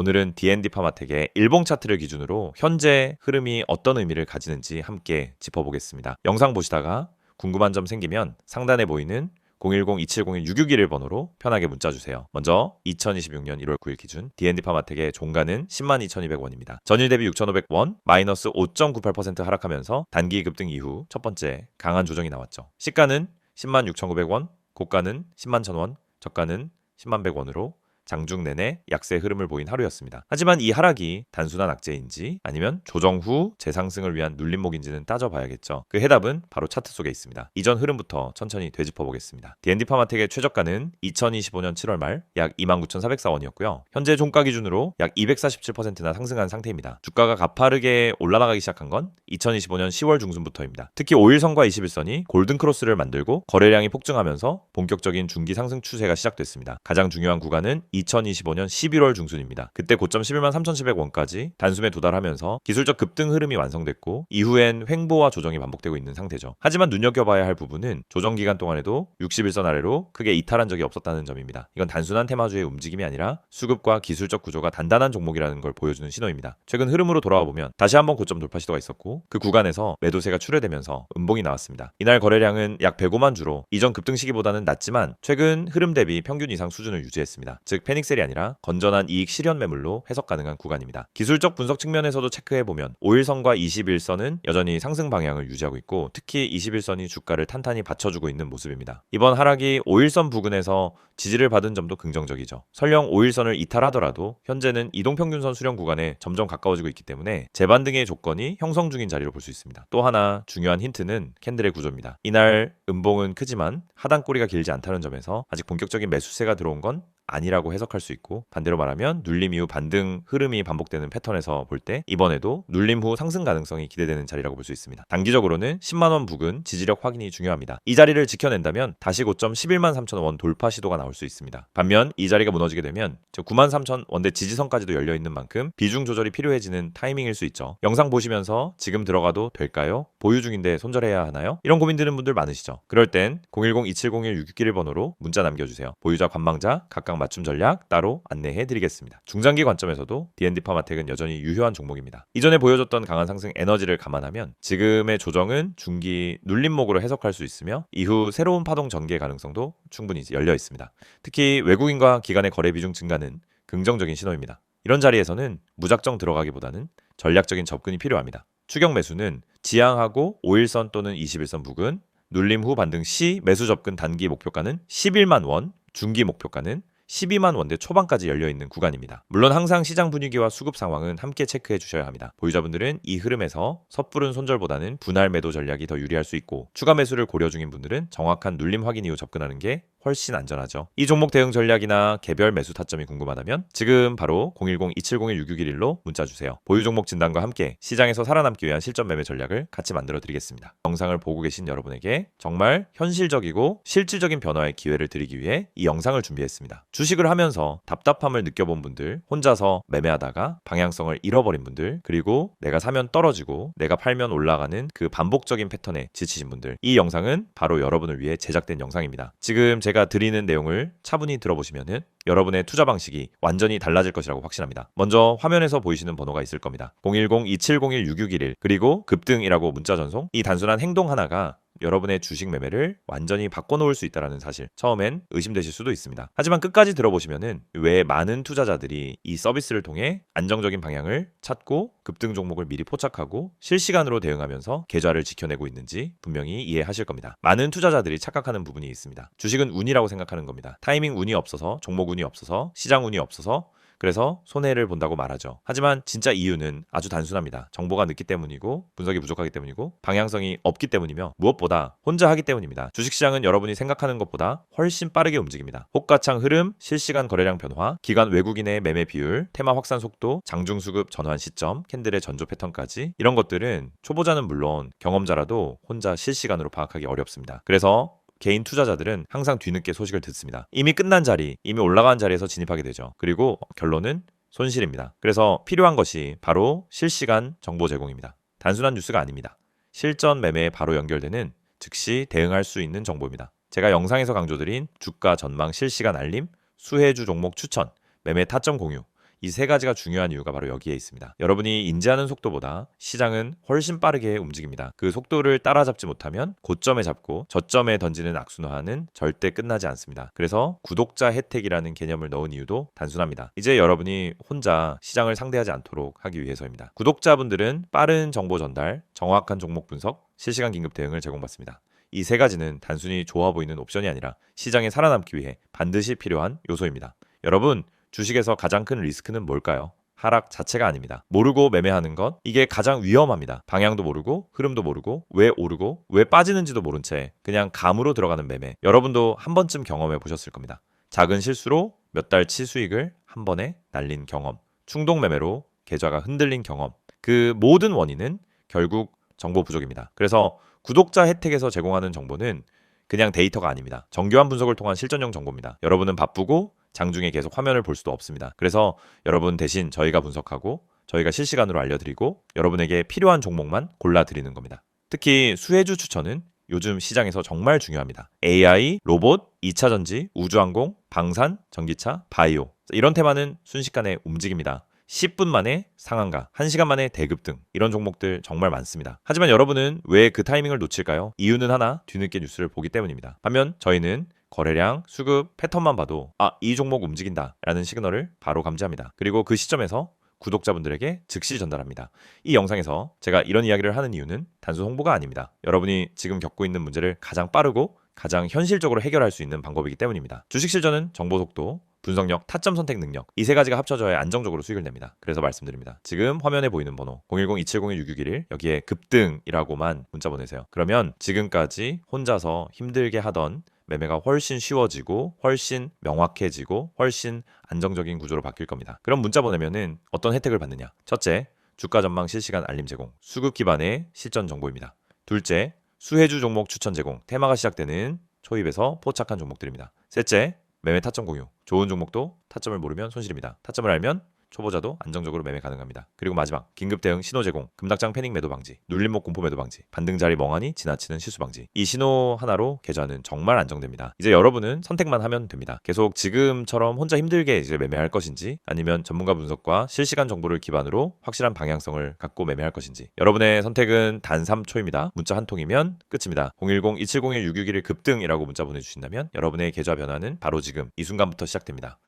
오늘은 D&D 파마텍의 일봉 차트를 기준으로 현재 흐름이 어떤 의미를 가지는지 함께 짚어보겠습니다. 영상 보시다가 궁금한 점 생기면 상단에 보이는 010-2701-661 번호로 편하게 문자 주세요. 먼저 2026년 1월 9일 기준 D&D 파마텍의 종가는 102,200원입니다. 전일 대비 6,500원 마이너스 5.98% 하락하면서 단기 급등 이후 첫 번째 강한 조정이 나왔죠. 시가는 106,900원, 고가는 10만 1,000원, 저가는 10만 100원으로 장중 내내 약세 흐름을 보인 하루였습니다. 하지만 이 하락이 단순한 악재인지 아니면 조정 후 재상승을 위한 눌림목인지는 따져봐야겠죠. 그 해답은 바로 차트 속에 있습니다. 이전 흐름부터 천천히 되짚어 보겠습니다. D&D 파마텍의 최저가는 2025년 7월 말 약 29,404원이었고요. 현재 종가 기준으로 약 247%나 상승한 상태입니다. 주가가 가파르게 올라가기 시작한 건 2025년 10월 중순부터입니다. 특히 5일선과 21선이 골든 크로스를 만들고 거래량이 폭증하면서 본격적인 중기 상승 추세가 시작됐습니다. 가장 중요한 구간은 2025년 11월 중순입니다. 그때 고점 11만 3,700원까지 단숨에 도달하면서 기술적 급등 흐름이 완성됐고 이후엔 횡보와 조정이 반복되고 있는 상태죠. 하지만 눈여겨봐야 할 부분은 조정 기간 동안에도 61선 아래로 크게 이탈한 적이 없었다는 점입니다. 이건 단순한 테마주의 움직임이 아니라 수급과 기술적 구조가 단단한 종목이라는 걸 보여주는 신호입니다. 최근 흐름으로 돌아와 보면 다시 한번 고점 돌파 시도가 있었고 그 구간에서 매도세가 출회되면서 음봉이 나왔습니다. 이날 거래량은 약 105만 주로 이전 급등 시기보다는 낮지만 최근 흐름 대비 평균 이상 수준을 유지했습니다. 즉 패닉셀이 아니라 건전한 이익 실현 매물로 해석 가능한 구간입니다. 기술적 분석 측면에서도 체크해 보면 5일선과 21선은 여전히 상승 방향을 유지하고 있고 특히 21선이 주가를 탄탄히 받쳐주고 있는 모습입니다. 이번 하락이 5일선 부근에서 지지를 받은 점도 긍정적이죠. 설령 5일선을 이탈하더라도 현재는 이동평균선 수렴 구간에 점점 가까워지고 있기 때문에 재반등의 조건이 형성 중인 자리로 볼 수 있습니다. 또 하나 중요한 힌트는 캔들의 구조입니다. 이날 음봉은 크지만 하단 꼬리가 길지 않다는 점에서 아직 본격적인 매수세가 들어온 건 아니라고 해석할 수 있고 반대로 말하면 눌림 이후 반등 흐름이 반복되는 패턴에서 볼 때 이번에도 눌림 후 상승 가능성이 기대되는 자리라고 볼 수 있습니다. 단기적으로는 10만 원 부근 지지력 확인이 중요합니다. 이 자리를 지켜낸다면 다시 고점 11만 3천 원 돌파 시도가 나올 수 있습니다. 반면 이 자리가 무너지게 되면 9만 3천 원대 지지선까지도 열려 있는 만큼 비중 조절이 필요해지는 타이밍일 수 있죠. 영상 보시면서 지금 들어가도 될까요? 보유 중인데 손절해야 하나요? 이런 고민 드는 분들 많으시죠. 그럴 땐 010-2701-661 번호로 문자 남겨주세요. 보유자 관망자 각각 맞춤 전략 따로 안내해 드리겠습니다. 중장기 관점에서도 D&D 파마텍은 여전히 유효한 종목입니다. 이전에 보여줬던 강한 상승 에너지를 감안하면 지금의 조정은 중기 눌림목으로 해석할 수 있으며 이후 새로운 파동 전개 가능성도 충분히 열려 있습니다. 특히 외국인과 기관의 거래 비중 증가는 긍정적인 신호입니다. 이런 자리에서는 무작정 들어가기보다는 전략적인 접근이 필요합니다. 추격 매수는 지향하고 5일선 또는 21선 부근, 눌림 후 반등 시 매수 접근 단기 목표가는 11만 원, 중기 목표가는 12만 원대 초반까지 열려 있는 구간입니다. 물론 항상 시장 분위기와 수급 상황은 함께 체크해 주셔야 합니다. 보유자분들은 이 흐름에서 섣부른 손절보다는 분할 매도 전략이 더 유리할 수 있고 추가 매수를 고려 중인 분들은 정확한 눌림 확인 이후 접근하는 게 훨씬 안전하죠. 이 종목 대응 전략이나 개별 매수 타점이 궁금하다면 지금 바로 010-2701-6611로 문자 주세요. 보유 종목 진단과 함께 시장에서 살아남기 위한 실전 매매 전략을 같이 만들어 드리겠습니다. 영상을 보고 계신 여러분에게 정말 현실적이고 실질적인 변화의 기회를 드리기 위해 이 영상을 준비했습니다. 주식을 하면서 답답함을 느껴본 분들, 혼자서 매매하다가 방향성을 잃어버린 분들, 그리고 내가 사면 떨어지고 내가 팔면 올라가는 그 반복적인 패턴에 지치신 분들, 이 영상은 바로 여러분을 위해 제작된 영상입니다. 지금 제가 드리는 내용을 차분히 들어보시면은 여러분의 투자 방식이 완전히 달라질 것이라고 확신합니다. 먼저 화면에서 보이시는 번호가 있을 겁니다. 010-2701-6611 그리고 급등이라고 문자 전송 이 단순한 행동 하나가 여러분의 주식 매매를 완전히 바꿔놓을 수 있다는 사실 처음엔 의심되실 수도 있습니다. 하지만 끝까지 들어보시면은 왜 많은 투자자들이 이 서비스를 통해 안정적인 방향을 찾고 급등 종목을 미리 포착하고 실시간으로 대응하면서 계좌를 지켜내고 있는지 분명히 이해하실 겁니다. 많은 투자자들이 착각하는 부분이 있습니다. 주식은 운이라고 생각하는 겁니다. 타이밍 운이 없어서 종목 운이 없어서 시장 운이 없어서 그래서 손해를 본다고 말하죠. 하지만 진짜 이유는 아주 단순합니다. 정보가 늦기 때문이고 분석이 부족하기 때문이고 방향성이 없기 때문이며 무엇보다 혼자 하기 때문입니다. 주식시장은 여러분이 생각하는 것보다 훨씬 빠르게 움직입니다. 호가창 흐름, 실시간 거래량 변화, 기관 외국인의 매매 비율, 테마 확산 속도, 장중 수급 전환 시점, 캔들의 전조 패턴까지 이런 것들은 초보자는 물론 경험자라도 혼자 실시간으로 파악하기 어렵습니다. 그래서 개인 투자자들은 항상 뒤늦게 소식을 듣습니다. 이미 끝난 자리, 이미 올라간 자리에서 진입하게 되죠. 그리고 결론은 손실입니다. 그래서 필요한 것이 바로 실시간 정보 제공입니다. 단순한 뉴스가 아닙니다. 실전 매매에 바로 연결되는 즉시 대응할 수 있는 정보입니다. 제가 영상에서 강조드린 주가 전망 실시간 알림, 수혜주 종목 추천, 매매 타점 공유, 이 세 가지가 중요한 이유가 바로 여기에 있습니다. 여러분이 인지하는 속도보다 시장은 훨씬 빠르게 움직입니다. 그 속도를 따라잡지 못하면 고점에 잡고 저점에 던지는 악순환은 절대 끝나지 않습니다. 그래서 구독자 혜택이라는 개념을 넣은 이유도 단순합니다. 이제 여러분이 혼자 시장을 상대하지 않도록 하기 위해서입니다. 구독자분들은 빠른 정보 전달, 정확한 종목 분석, 실시간 긴급 대응을 제공받습니다. 이 세 가지는 단순히 좋아 보이는 옵션이 아니라 시장에 살아남기 위해 반드시 필요한 요소입니다. 여러분, 주식에서 가장 큰 리스크는 뭘까요? 하락 자체가 아닙니다. 모르고 매매하는 것, 이게 가장 위험합니다. 방향도 모르고, 흐름도 모르고, 왜 오르고, 왜 빠지는지도 모른 채 그냥 감으로 들어가는 매매. 여러분도 한 번쯤 경험해 보셨을 겁니다. 작은 실수로 몇 달치 수익을 한 번에 날린 경험. 충동 매매로 계좌가 흔들린 경험. 그 모든 원인은 결국 정보 부족입니다. 그래서 구독자 혜택에서 제공하는 정보는 그냥 데이터가 아닙니다. 정교한 분석을 통한 실전용 정보입니다. 여러분은 바쁘고 장중에 계속 화면을 볼 수도 없습니다. 그래서 여러분 대신 저희가 분석하고 저희가 실시간으로 알려드리고 여러분에게 필요한 종목만 골라드리는 겁니다. 특히 수혜주 추천은 요즘 시장에서 정말 중요합니다. AI, 로봇, 2차 전지, 우주항공, 방산, 전기차, 바이오 이런 테마는 순식간에 움직입니다. 10분 만에 상한가, 1시간 만에 대급 등 이런 종목들 정말 많습니다. 하지만 여러분은 왜 그 타이밍을 놓칠까요? 이유는 하나, 뒤늦게 뉴스를 보기 때문입니다. 반면 저희는 거래량, 수급, 패턴만 봐도 아, 이 종목 움직인다 라는 시그널을 바로 감지합니다. 그리고 그 시점에서 구독자분들에게 즉시 전달합니다. 이 영상에서 제가 이런 이야기를 하는 이유는 단순 홍보가 아닙니다. 여러분이 지금 겪고 있는 문제를 가장 빠르고 가장 현실적으로 해결할 수 있는 방법이기 때문입니다. 주식 실전은 정보 속도, 분석력, 타점 선택 능력 이 세 가지가 합쳐져야 안정적으로 수익을 냅니다. 그래서 말씀드립니다. 지금 화면에 보이는 번호 010-2701-6611 여기에 급등이라고만 문자 보내세요. 그러면 지금까지 혼자서 힘들게 하던 매매가 훨씬 쉬워지고 훨씬 명확해지고 훨씬 안정적인 구조로 바뀔 겁니다. 그럼 문자 보내면은 어떤 혜택을 받느냐? 첫째, 주가 전망 실시간 알림 제공, 수급 기반의 실전 정보입니다. 둘째, 수혜주 종목 추천 제공, 테마가 시작되는 초입에서 포착한 종목들입니다. 셋째, 매매 타점 공유. 좋은 종목도 타점을 모르면 손실입니다. 타점을 알면 초보자도 안정적으로 매매 가능합니다. 그리고 마지막 긴급 대응 신호 제공, 금닥장 패닉 매도 방지, 눌림목 공포 매도 방지, 반등 자리 멍하니 지나치는 실수 방지. 이 신호 하나로 계좌는 정말 안정됩니다. 이제 여러분은 선택만 하면 됩니다. 계속 지금처럼 혼자 힘들게 이제 매매할 것인지 아니면 전문가 분석과 실시간 정보를 기반으로 확실한 방향성을 갖고 매매할 것인지 여러분의 선택은 단 3초입니다. 문자 한 통이면 끝입니다. 010-2701-661 급등이라고 문자 보내주신다면 여러분의 계좌 변화는 바로 지금 이 순간부터 시작됩니다.